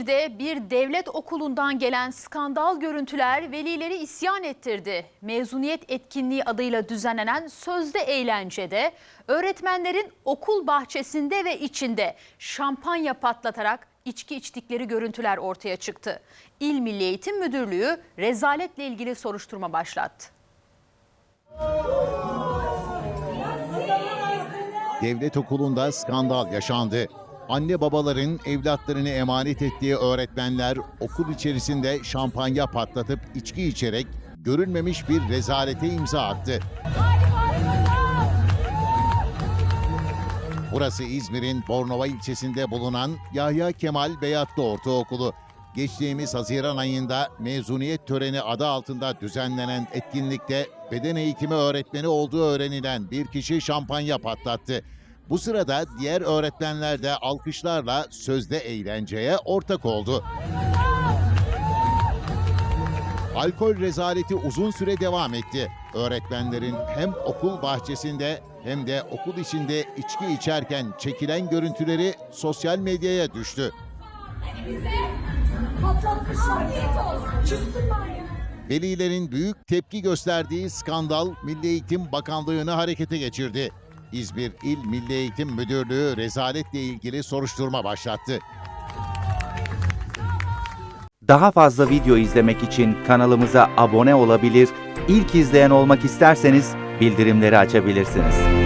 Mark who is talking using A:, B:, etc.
A: İzmir'de bir devlet okulundan gelen skandal görüntüler velileri isyan ettirdi. Mezuniyet etkinliği adıyla düzenlenen sözde eğlencede öğretmenlerin okul bahçesinde ve içinde şampanya patlatarak içki içtikleri görüntüler ortaya çıktı. İl Milli Eğitim Müdürlüğü rezaletle ilgili soruşturma başlattı.
B: Devlet okulunda skandal yaşandı. Anne babaların evlatlarını emanet ettiği öğretmenler okul içerisinde şampanya patlatıp içki içerek görülmemiş bir rezalete imza attı. Burası İzmir'in Bornova ilçesinde bulunan Yahya Kemal Beyatlı Ortaokulu. Geçtiğimiz Haziran ayında mezuniyet töreni adı altında düzenlenen etkinlikte beden eğitimi öğretmeni olduğu öğrenilen bir kişi şampanya patlattı. Bu sırada diğer öğretmenler de alkışlarla sözde eğlenceye ortak oldu. Alkol rezaleti uzun süre devam etti. Öğretmenlerin hem okul bahçesinde hem de okul içinde içki içerken çekilen görüntüleri sosyal medyaya düştü. Velilerin büyük tepki gösterdiği skandal Milli Eğitim Bakanlığı'nı harekete geçirdi. İzmir İl Milli Eğitim Müdürlüğü rezaletle ilgili soruşturma başlattı.
C: Daha fazla video izlemek için kanalımıza abone olabilir, ilk izleyen olmak isterseniz bildirimleri açabilirsiniz.